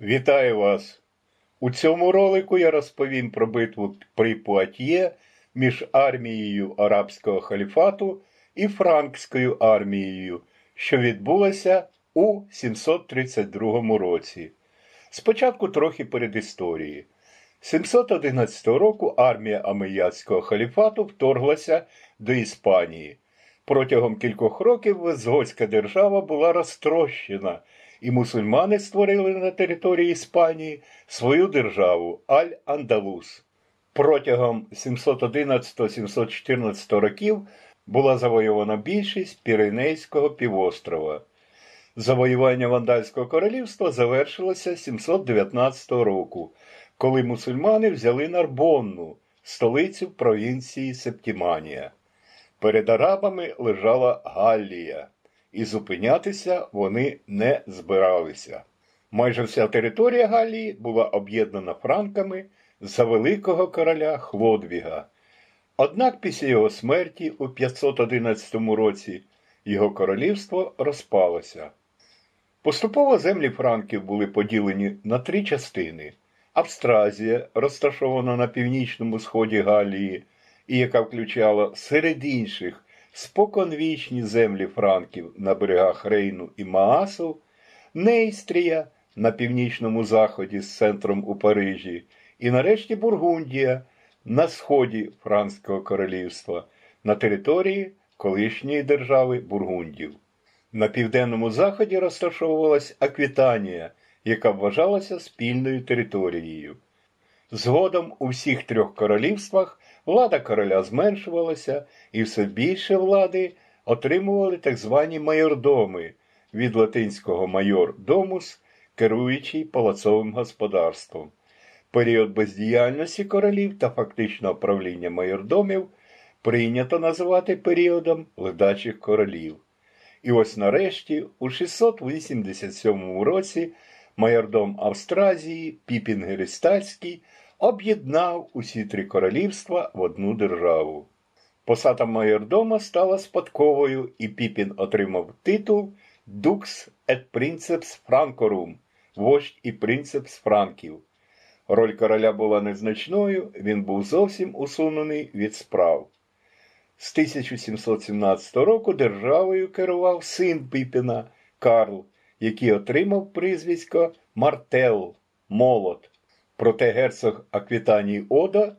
Вітаю вас! У цьому ролику я розповім про битву при Пуатьє між армією Арабського халіфату і Франкською армією, що відбулася у 732 році. Спочатку трохи передісторії. 711 року армія Амеяцького халіфату вторглася до Іспанії. Протягом кількох років Визготська держава була розтрощена, і мусульмани створили на території Іспанії свою державу Аль-Андалус. Протягом 711-714 років була завойована більшість Піренейського півострова. Завоювання Вандальського королівства завершилося 719 року, коли мусульмани взяли Нарбонну, столицю провінції Септіманія. Перед арабами лежала Галлія, і зупинятися вони не збиралися. Майже вся територія Галлії була об'єднана франками за великого короля Хлодвіга. Однак після його смерті у 511 році його королівство розпалося. Поступово землі франків були поділені на три частини: Австразія, розташована на північному сході Галії, і яка включала серед інших споконвічні землі франків на берегах Рейну і Маасу, Нейстрія на північному заході з центром у Парижі, і нарешті Бургундія на сході Франського королівства на території колишньої держави Бургундів. На південному заході розташовувалась Аквітанія, яка вважалася спільною територією. Згодом у всіх трьох королівствах влада короля зменшувалася, і все більше влади отримували так звані майордоми від латинського майор домус, керуючий палацовим господарством. Період бездіяльності королів та фактичного правління майордомів прийнято називати періодом ледачих королів. І ось нарешті, у 687 році, майордом Австразії Піпін Геристальський об'єднав усі три королівства в одну державу. Посада майордома стала спадковою, і Піпін отримав титул Дукс et Princeps Francorum, вождь і принцепс Франків. Роль короля була незначною, він був зовсім усунений від справ. З 1717 року державою керував син Піпіна Карл, який отримав прізвисько Мартел Молот. Проте герцог Аквітаній Ода,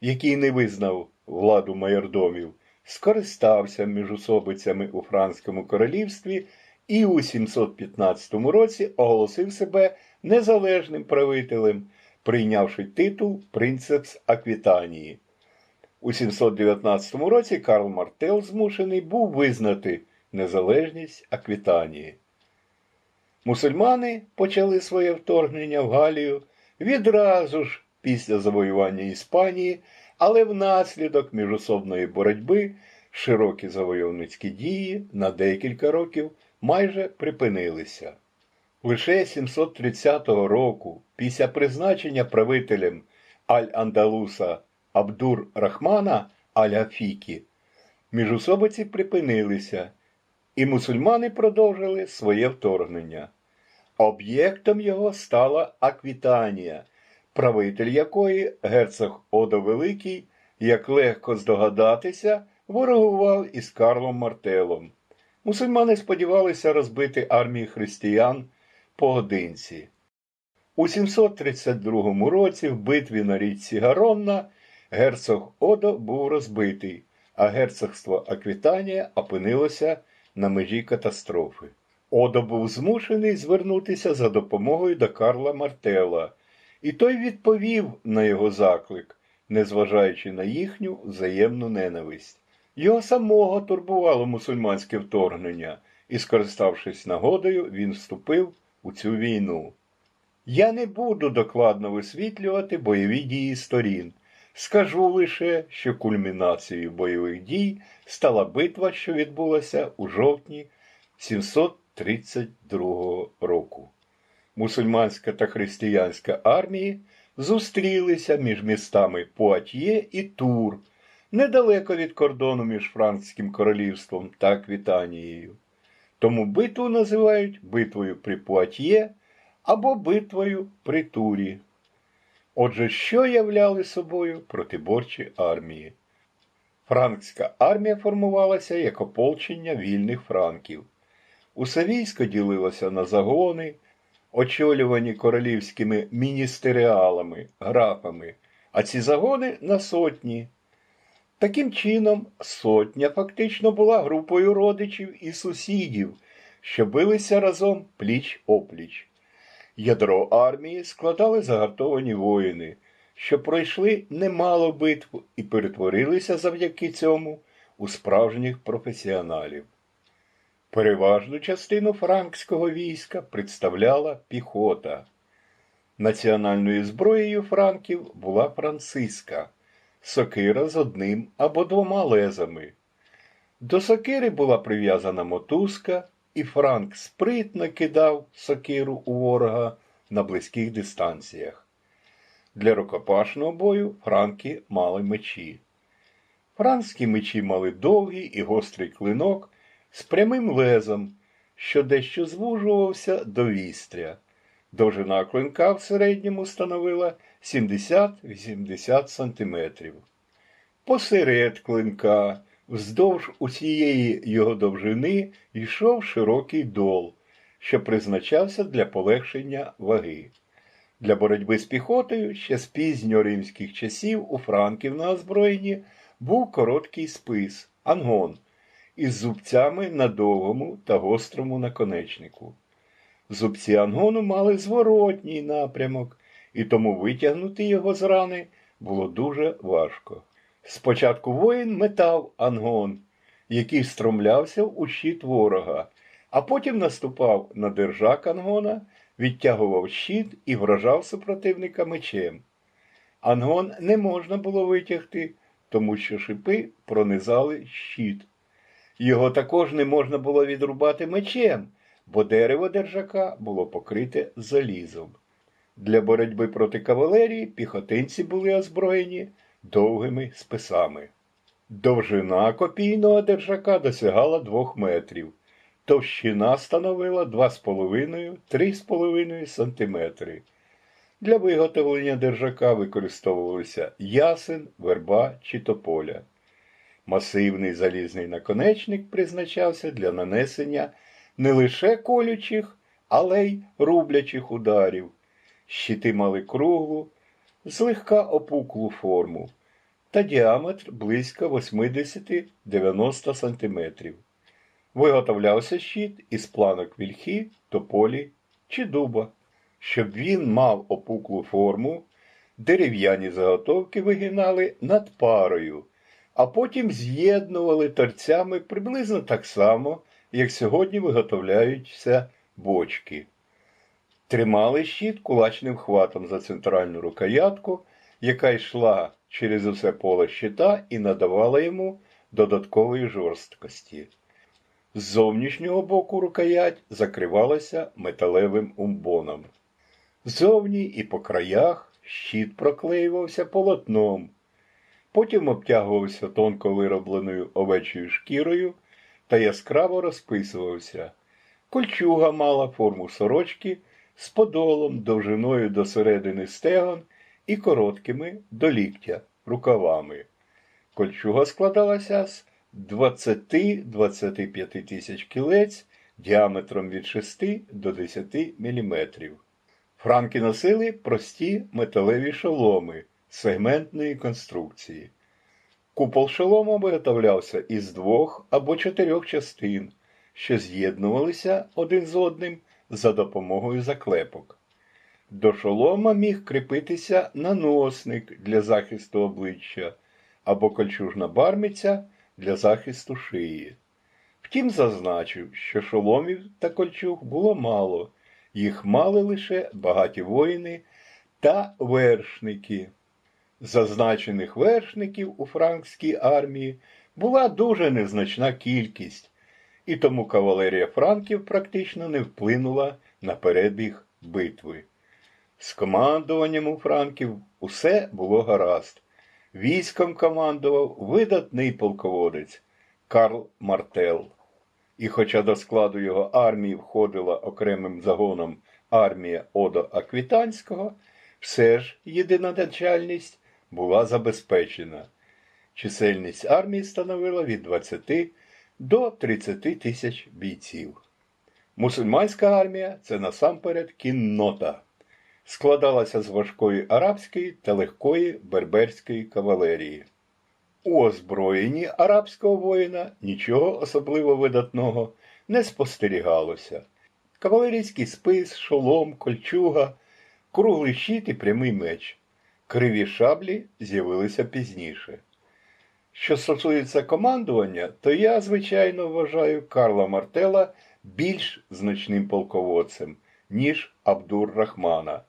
який не визнав владу майордомів, скористався міжусобицями у Франському королівстві і у 715 році оголосив себе незалежним правителем, прийнявши титул принцепс Аквітанії. У 719 році Карл Мартел змушений був визнати незалежність Аквітанії. Мусульмани почали своє вторгнення в Галію відразу ж після завоювання Іспанії, але внаслідок міжособної боротьби широкі завойовницькі дії на декілька років майже припинилися. Лише 730 року, після призначення правителем Аль-Андалуса Абдур Рахмана Аль-Афікі, міжусобиці припинилися, і мусульмани продовжили своє вторгнення. Об'єктом його стала Аквітанія, правитель якої герцог Одо Великий, як легко здогадатися, ворогував із Карлом Мартелом. Мусульмани сподівалися розбити армії християн поодинці. У 732 році в битві на річці Гаронна герцог Одо був розбитий, а герцогство Аквітанія опинилося на межі катастрофи. Одо був змушений звернутися за допомогою до Карла Мартела, і той відповів на його заклик, незважаючи на їхню взаємну ненависть. Його самого турбувало мусульманське вторгнення, і, скориставшись нагодою, він вступив у цю війну. Я не буду докладно висвітлювати бойові дії сторін. Скажу лише, що кульмінацією бойових дій стала битва, що відбулася у жовтні 732 року. мусульманська та християнська армії зустрілися між містами Пуатьє і Тур, недалеко від кордону між Франкським королівством та Аквітанією. Тому битву називають битвою при Пуатьє або битвою при Турі. Отже, що являли собою протиборчі армії? Франкська армія формувалася як ополчення вільних франків. Усе військо ділилося на загони, очолювані королівськими міністеріалами, графами, а ці загони на сотні. Таким чином, сотня фактично була групою родичів і сусідів, що билися разом пліч опліч. Ядро армії складали загартовані воїни, що пройшли немало битв і перетворилися завдяки цьому у справжніх професіоналів. Переважну частину франкського війська представляла піхота. Національною зброєю франків була франциска, сокира з одним або двома лезами. До сокири була прив'язана мотузка, і Франк спритно кидав сокиру у ворога на близьких дистанціях. Для рукопашного бою франки мали мечі. Франкські мечі мали довгий і гострий клинок з прямим лезом, що дещо звужувався до вістря. Довжина клинка в середньому становила 70-80 см. Посеред клинка, вздовж усієї його довжини, йшов широкий дол, що призначався для полегшення ваги. Для боротьби з піхотою ще з пізньоримських часів у франків на озброєнні був короткий спис ангон із зубцями на довгому та гострому наконечнику. Зубці ангону мали зворотній напрямок, і тому витягнути його з рани було дуже важко. Спочатку воїн метав ангон, який встромлявся у щит ворога, а потім наступав на держак ангона, відтягував щит і вражав супротивника мечем. Ангон не можна було витягти, тому що шипи пронизали щит. Його також не можна було відрубати мечем, бо дерево держака було покрите залізом. Для боротьби проти кавалерії піхотинці були озброєні довгими списами. Довжина копійного держака досягала 2 метрів, товщина становила 2,5-3,5 см. Для виготовлення держака використовувалися ясен, верба чи тополя. Масивний залізний наконечник призначався для нанесення не лише колючих, але й рублячих ударів. Щити мали круглу, злегка опуклу форму та діаметр близько 80-90 см. Виготовлявся щит із планок вільхи, тополі чи дуба. Щоб він мав опуклу форму, дерев'яні заготовки вигинали над парою, а потім з'єднували торцями приблизно так само, як сьогодні виготовляються бочки. Тримали щит кулачним хватом за центральну рукоятку, яка йшла через усе поле щита і надавала йому додаткової жорсткості. З зовнішнього боку рукоять закривалася металевим умбоном. Зовні і по краях щит проклеювався полотном, потім обтягувався тонко виробленою овечою шкірою та яскраво розписувався. Кольчуга мала форму сорочки з подолом довжиною до середини стегон і короткими до ліктя рукавами. Кольчуга складалася з 20-25 тисяч кілець діаметром від 6 до 10 мм. Франки носили прості металеві шоломи сегментної конструкції. Купол шолома виготовлявся із двох або чотирьох частин, що з'єднувалися один з одним за допомогою заклепок. До шолома міг кріпитися наносник для захисту обличчя або кольчужна бармиця для захисту шиї. Втім, зазначив, що шоломів та кольчуг було мало, їх мали лише багаті воїни та вершники. Зазначених вершників у франкській армії була дуже незначна кількість, і тому кавалерія франків практично не вплинула на перебіг битви. З командуванням у Франків усе було гаразд. Військом командував видатний полководець Карл Мартел. І хоча до складу його армії входила окремим загоном армія Одо Аквітанського, все ж єдиноначальність була забезпечена. Чисельність армії становила від 20 до 30 тисяч бійців. Мусульманська армія це насамперед кіннота. Складалася з важкої арабської та легкої берберської кавалерії. У озброєнні арабського воїна нічого особливо видатного не спостерігалося. Кавалерійський спис, шолом, кольчуга, круглий щит і прямий меч. Криві шаблі з'явилися пізніше. Що стосується командування, то я, звичайно, вважаю Карла Мартела більш значним полководцем, ніж Абдур Рахмана.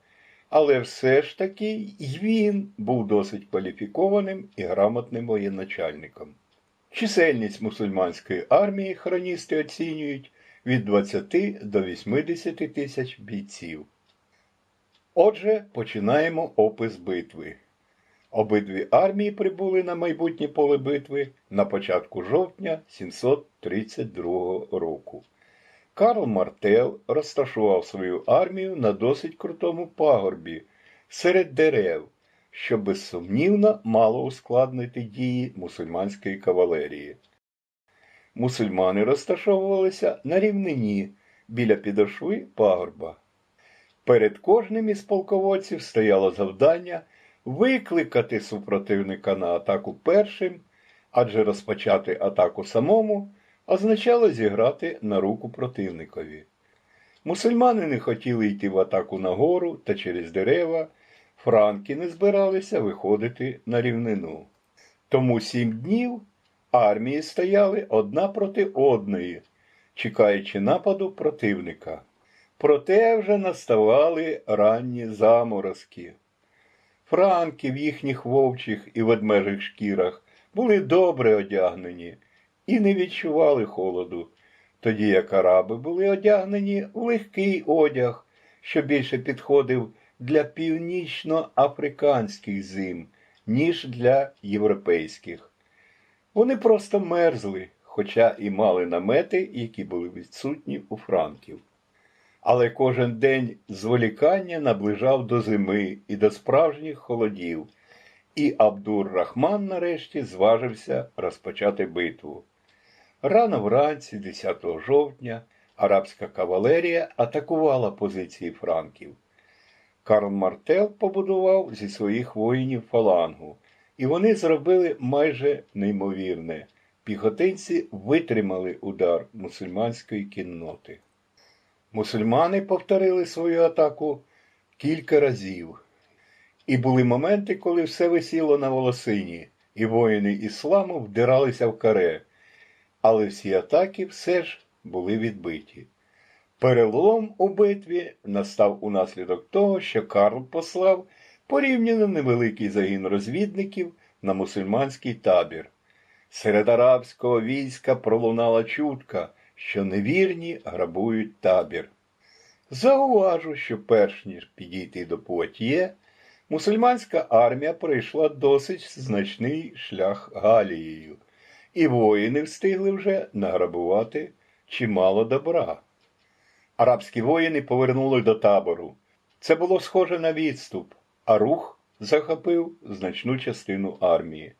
Але все ж таки й він був досить кваліфікованим і грамотним воєначальником. Чисельність мусульманської армії хроністи оцінюють від 20 до 80 тисяч бійців. Отже, починаємо опис битви. Обидві армії прибули на майбутнє поле битви на початку жовтня 732 року. Карл Мартел розташував свою армію на досить крутому пагорбі серед дерев, що безсумнівно мало ускладнити дії мусульманської кавалерії. Мусульмани розташовувалися на рівнині біля підошви пагорба. Перед кожним із полководців стояло завдання викликати супротивника на атаку першим, адже розпочати атаку самому означало зіграти на руку противникові. Мусульмани не хотіли йти в атаку на гору та через дерева, франки не збиралися виходити на рівнину. Тому сім днів армії стояли одна проти одної, чекаючи нападу противника. Проте вже наставали ранні заморозки. Франки в їхніх вовчих і ведмежих шкірах були добре одягнені і не відчували холоду, тоді як араби були одягнені в легкий одяг, що більше підходив для північно-африканських зим, ніж для європейських. Вони просто мерзли, хоча і мали намети, які були відсутні у франків. Але кожен день зволікання наближав до зими і до справжніх холодів, і Абдур Рахман нарешті зважився розпочати битву. Рано вранці, 10 жовтня, арабська кавалерія атакувала позиції франків. Карл Мартел побудував зі своїх воїнів фалангу, і вони зробили майже неймовірне. Піхотинці витримали удар мусульманської кінноти. Мусульмани повторили свою атаку кілька разів, і були моменти, коли все висіло на волосині, і воїни ісламу вдиралися в каре, але всі атаки все ж були відбиті. Перелом у битві настав унаслідок того, що Карл послав порівняно невеликий загін розвідників на мусульманський табір. Серед арабського війська пролунала чутка, що невірні грабують табір. Зауважу, що перш ніж підійти до Пуатьє, мусульманська армія пройшла досить значний шлях Галією, і воїни встигли вже награбувати чимало добра. Арабські воїни повернули до табору. Це було схоже на відступ, а рух захопив значну частину армії.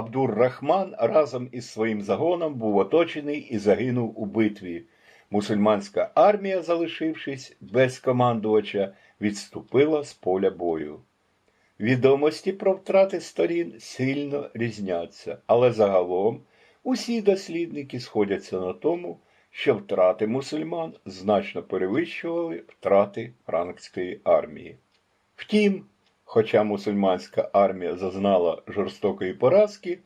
Абдур Рахман разом із своїм загоном був оточений і загинув у битві. Мусульманська армія, залишившись без командувача, відступила з поля бою. Відомості про втрати сторін сильно різняться, але загалом усі дослідники сходяться на тому, що втрати мусульман значно перевищували втрати франкської армії. Втім, хоча мусульманська армія зазнала жорстокої поразки,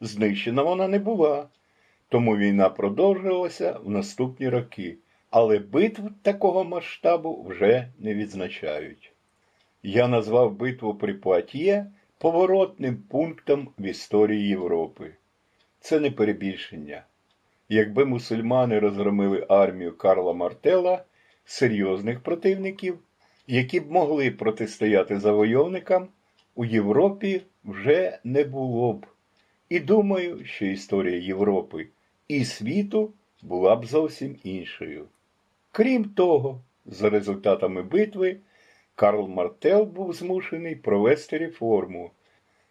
знищена вона не була, тому війна продовжувалася в наступні роки, але битв такого масштабу вже не відзначають. Я назвав битву при Пуатьє поворотним пунктом в історії Європи. Це не перебільшення. Якби мусульмани розгромили армію Карла Мартела, серйозних противників які б могли протистояти завойовникам, у Європі вже не було б. І думаю, що історія Європи і світу була б зовсім іншою. Крім того, за результатами битви, Карл Мартел був змушений провести реформу,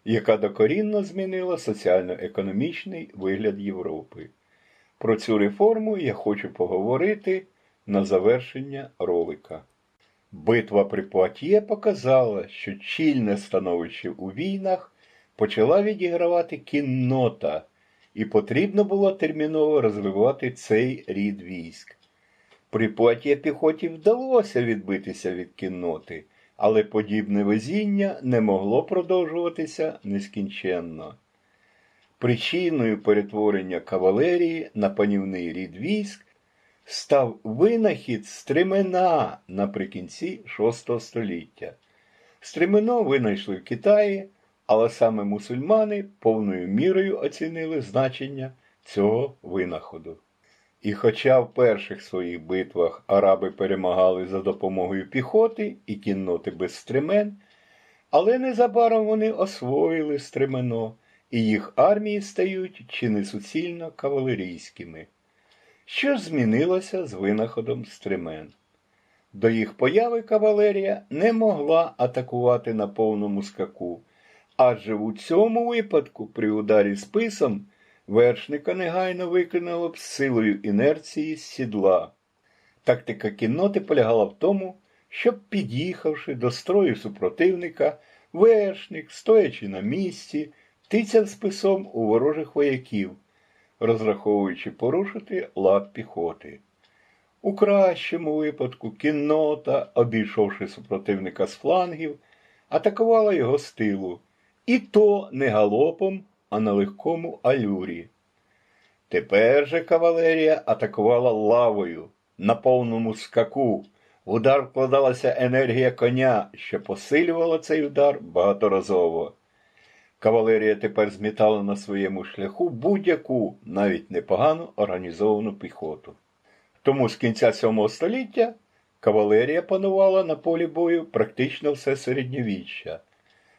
яка докорінно змінила соціально-економічний вигляд Європи. Про цю реформу я хочу поговорити на завершення ролика. Битва при Пуатьє показала, що чільне становище у війнах почала відігравати кіннота, і потрібно було терміново розвивати цей рід військ. При Пуатьє піхоті вдалося відбитися від кінноти, але подібне везіння не могло продовжуватися нескінченно. Причиною перетворення кавалерії на панівний рід військ став винахід стремена наприкінці VI століття. Стремено винайшли в Китаї, але саме мусульмани повною мірою оцінили значення цього винаходу. І хоча в перших своїх битвах араби перемагали за допомогою піхоти і кінноти без стремен, але незабаром вони освоїли стремено, і їх армії стають чи не суцільно кавалерійськими. Що змінилося з винаходом стремен? До їх появи кавалерія не могла атакувати на повному скаку, адже у цьому випадку при ударі списом вершника негайно викинуло б з силою інерції з сідла. Тактика кінноти полягала в тому, щоб, під'їхавши до строю супротивника, вершник, стоячи на місці, тицяв списом у ворожих вояків, розраховуючи порушити лад піхоти. У кращому випадку кіннота, обійшовши супротивника з флангів, атакувала його з тилу, і то не галопом, а на легкому алюрі. Тепер же кавалерія атакувала лавою на повному скаку. В удар вкладалася енергія коня, що посилювала цей удар багаторазово. Кавалерія тепер змітала на своєму шляху будь-яку, навіть непогано організовану піхоту. Тому з кінця VII століття кавалерія панувала на полі бою практично все середньовіччя,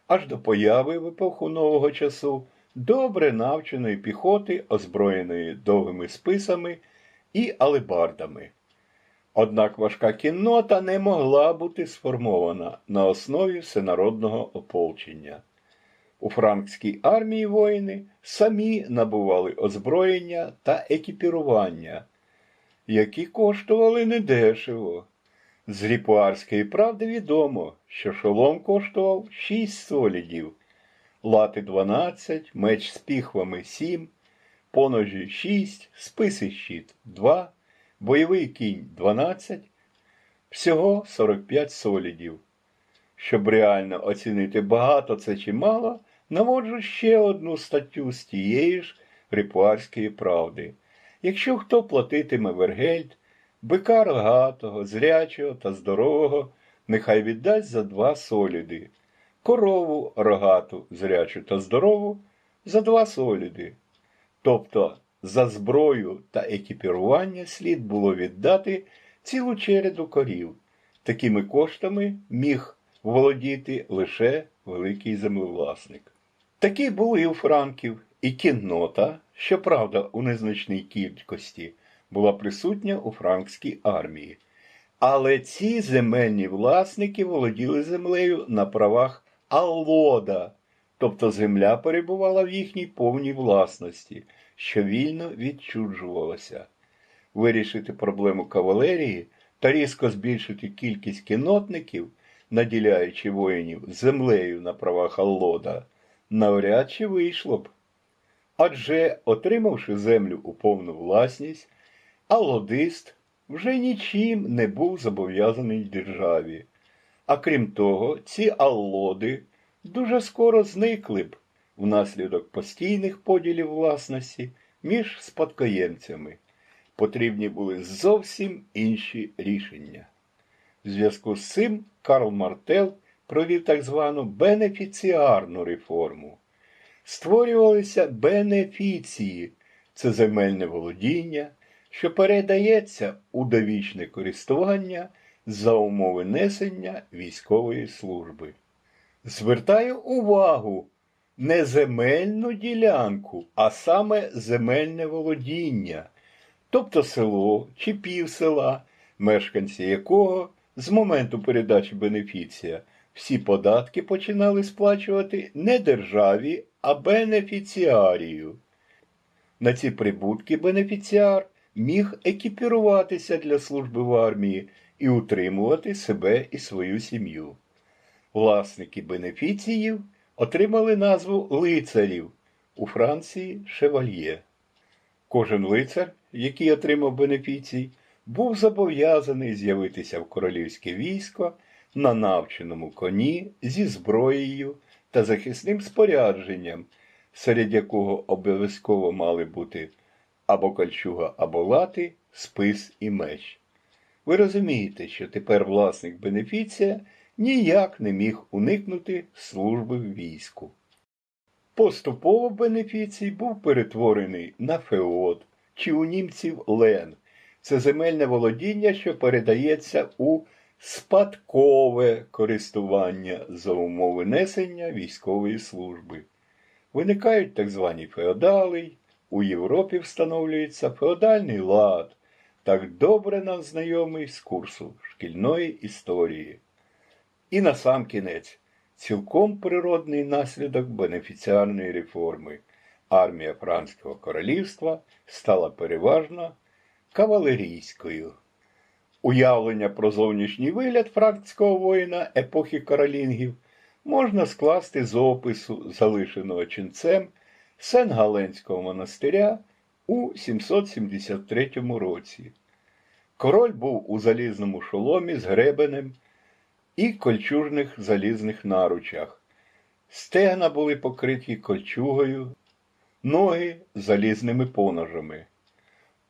аж до появи в епоху нового часу добре навченої піхоти, озброєної довгими списами і алебардами. Однак важка кіннота не могла бути сформована на основі всенародного ополчення. У франкській армії воїни самі набували озброєння та екіпірування, які коштували недешево. З ріпуарської правди відомо, що шолом коштував 6 солідів, лати 12, меч з піхвами 7, поножі 6, списи щит 2, бойовий кінь 12, всього 45 солідів. Щоб реально оцінити багато це чи мало, наводжу ще одну статтю з тієї ж репуарської правди. Якщо хто платитиме вергельд, бика рогатого, зрячого та здорового, нехай віддасть за два соліди, корову рогату, зрячу та здорову за два соліди. Тобто за зброю та екіпірування слід було віддати цілу череду корів. Такими коштами міг володіти лише великий землевласник. Такі були у франків, і кіннота, щоправда, у незначній кількості, була присутня у франкській армії. Але ці земельні власники володіли землею на правах аллода, тобто земля перебувала в їхній повній власності, що вільно відчуджувалася. Вирішити проблему кавалерії та різко збільшити кількість кінотників, наділяючи воїнів землею на правах аллода, навряд чи вийшло б. Адже, отримавши землю у повну власність, алодист вже нічим не був зобов'язаний державі. А крім того, ці аллоди дуже скоро зникли б внаслідок постійних поділів власності між спадкоємцями. Потрібні були зовсім інші рішення. В зв'язку з цим Карл Мартел провів так звану бенефіціарну реформу. Створювалися бенефіції це земельне володіння, що передається у довічне користування за умови несення військової служби. Звертаю увагу не земельну ділянку, а саме земельне володіння, тобто село чи пів села, мешканці якого з моменту передачі бенефіція всі податки починали сплачувати не державі, а бенефіціарію. На ці прибутки бенефіціар міг екіпіруватися для служби в армії і утримувати себе і свою сім'ю. Власники бенефіціїв отримали назву лицарів у Франції шевальє. Кожен лицар, який отримав бенефіцій, був зобов'язаний з'явитися в королівське військо на навченому коні зі зброєю та захисним спорядженням, серед якого обов'язково мали бути або кольчуга, або лати, спис і меч. Ви розумієте, що тепер власник бенефіція ніяк не міг уникнути служби в війську. Поступово бенефіцій був перетворений на феод чи у німців лен. Це земельне володіння, що передається у спадкове користування за умови несення військової служби. Виникають так звані феодали, у Європі встановлюється феодальний лад, так добре нам знайомий з курсу шкільної історії. І на сам кінець, цілком природний наслідок бенефіціарної реформи. Армія Франського королівства стала переважно кавалерійською. Уявлення про зовнішній вигляд франкського воїна епохи каролінгів можна скласти з опису, залишеного ченцем Сен-Галенського монастиря у 773 році. Король був у залізному шоломі з гребенем і кольчужних залізних наручах. Стегна були покриті кольчугою, ноги залізними поножами.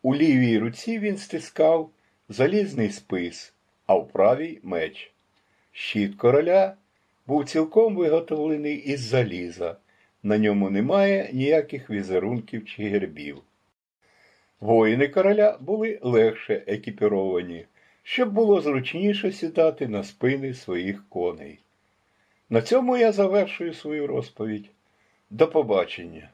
У лівій руці він стискав залізний спис, а в правій меч. Щит короля був цілком виготовлений із заліза. На ньому немає ніяких візерунків чи гербів. Воїни короля були легше екіпіровані, щоб було зручніше сідати на спини своїх коней. На цьому я завершую свою розповідь. До побачення.